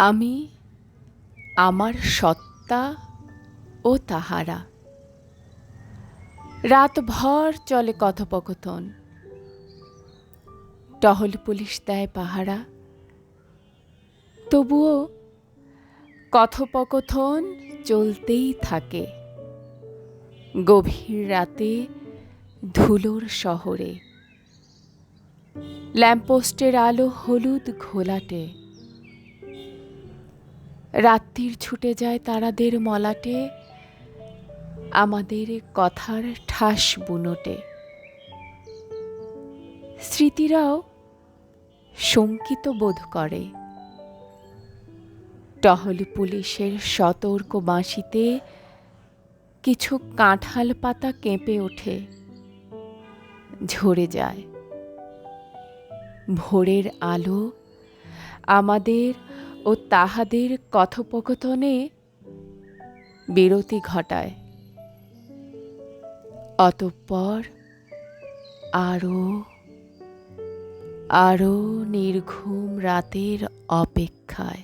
আমি আমার সত্তা ও তাহারা। রাতভর চলে কথোপকথন। টহল পুলিশ দেয় পাহারা। তবুও কথোপকথন চলতেই থাকে। গভীর রাতে ধুলোর শহরে। ল্যাম্পপোস্টের আলো হলুদ ঘোলাটে। রাত্রির ছুটে যায় তারাদের মলাটে, আমাদের কথার ঠাস বুনোটে। স্মৃতিরাও শঙ্কিত বোধ করে। টহল পুলিশের সতর্ক বাঁশিতে কিছু কাঁঠাল পাতা কেঁপে ওঠে, ঝরে যায়। ভোরের আলো আমাদের ও তাহাদের কথোপকথনে বিরতি ঘটায়। অতঃপর আরও আরও নির্ঘুম রাতের অপেক্ষায়।